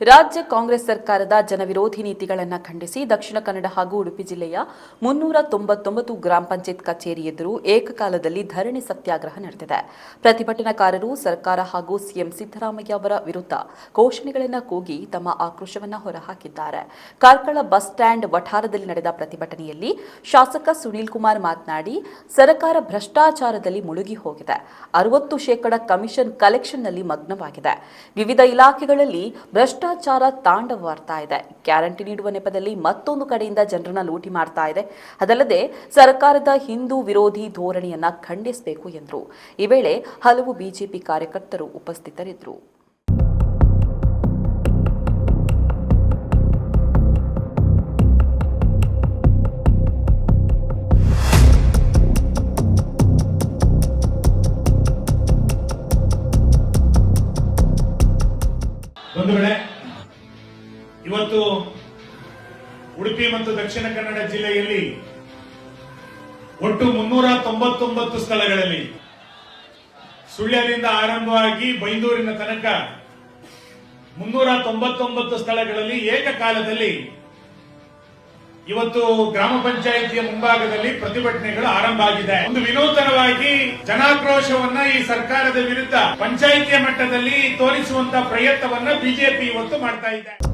ರಾಜ್ಯ ಕಾಂಗ್ರೆಸ್ ಸರ್ಕಾರದ ಜನವಿರೋಧಿ ನೀತಿಗಳನ್ನು ಖಂಡಿಸಿ ದಕ್ಷಿಣ ಕನ್ನಡ ಹಾಗೂ ಉಡುಪಿ ಜಿಲ್ಲೆಯ ಮುನ್ನೂರ ತೊಂಬತ್ತೊಂಬತ್ತು ಗ್ರಾಮ ಪಂಚಾಯತ್ ಕಚೇರಿ ಎದುರು ಏಕಕಾಲದಲ್ಲಿ ಧರಣಿ ಸತ್ಯಾಗ್ರಹ ನಡೆದಿದೆ. ಪ್ರತಿಭಟನಾಕಾರರು ಸರ್ಕಾರ ಹಾಗೂ ಸಿಎಂ ಸಿದ್ದರಾಮಯ್ಯ ಅವರ ವಿರುದ್ಧ ಘೋಷಣೆಗಳನ್ನು ಕೂಗಿ ತಮ್ಮ ಆಕ್ರೋಶವನ್ನು ಹೊರಹಾಕಿದ್ದಾರೆ. ಕಾರ್ಕಳ ಬಸ್ ಸ್ಟ್ಯಾಂಡ್ ವಠಾರದಲ್ಲಿ ನಡೆದ ಪ್ರತಿಭಟನೆಯಲ್ಲಿ ಶಾಸಕ ಸುನೀಲ್ ಕುಮಾರ್ ಮಾತನಾಡಿ, ಸರ್ಕಾರ ಭ್ರಷ್ಟಾಚಾರದಲ್ಲಿ ಮುಳುಗಿ ಹೋಗಿದೆ. ಅರವತ್ತು ಶೇಕಡ ಕಮಿಷನ್ ಕಲೆಕ್ಷನ್ನಲ್ಲಿ ಮಗ್ನವಾಗಿದೆ. ವಿವಿಧ ಇಲಾಖೆಗಳಲ್ಲಿ ಭ್ರಷ್ಟಾಚಾರ ತಾಂಡವಾಡ್ತಾ ಇದೆ. ಗ್ಯಾರಂಟಿ ನೀಡುವ ನೆಪದಲ್ಲಿ ಮತ್ತೊಂದು ಕಡೆಯಿಂದ ಜನರನ್ನ ಲೂಟಿ ಮಾಡ್ತಾ ಇದೆ. ಅದಲ್ಲದೆ ಸರ್ಕಾರದ ಹಿಂದೂ ವಿರೋಧಿ ಧೋರಣೆಯನ್ನ ಖಂಡಿಸಬೇಕು ಎಂದರು. ಈ ವೇಳೆ ಹಲವು ಬಿಜೆಪಿ ಕಾರ್ಯಕರ್ತರು ಉಪಸ್ಥಿತರಿದ್ದರು. ಬಂಧುಗಳೇ, ಇವತ್ತು ಉಡುಪಿ ಮತ್ತು ದಕ್ಷಿಣ ಕನ್ನಡ ಜಿಲ್ಲೆಯಲ್ಲಿ ಒಟ್ಟು ಮುನ್ನೂರ ತೊಂಬತ್ತೊಂಬತ್ತು ಸ್ಥಳಗಳಲ್ಲಿ ಸುಳ್ಯದಿಂದ ಆರಂಭವಾಗಿ ಬೈಂದೂರಿನ ತನಕ ಮುನ್ನೂರ ತೊಂಬತ್ತೊಂಬತ್ತು ಸ್ಥಳಗಳಲ್ಲಿ ಏಕಕಾಲದಲ್ಲಿ ಇವತ್ತು ಗ್ರಾಮ ಪಂಚಾಯಿತಿಯ ಮುಂಭಾಗದಲ್ಲಿ ಪ್ರತಿಭಟನೆಗಳು ಆರಂಭ ಆಗಿದೆ. ಒಂದು ವಿನೂತನವಾಗಿ ಜನಾಕ್ರೋಶವನ್ನ ಈ ಸರ್ಕಾರದ ವಿರುದ್ಧ ಪಂಚಾಯಿತಿಯ ಮಟ್ಟದಲ್ಲಿ ತೋರಿಸುವಂತ ಪ್ರಯತ್ನವನ್ನ ಬಿಜೆಪಿ ಇವತ್ತು ಮಾಡ್ತಾ ಇದೆ.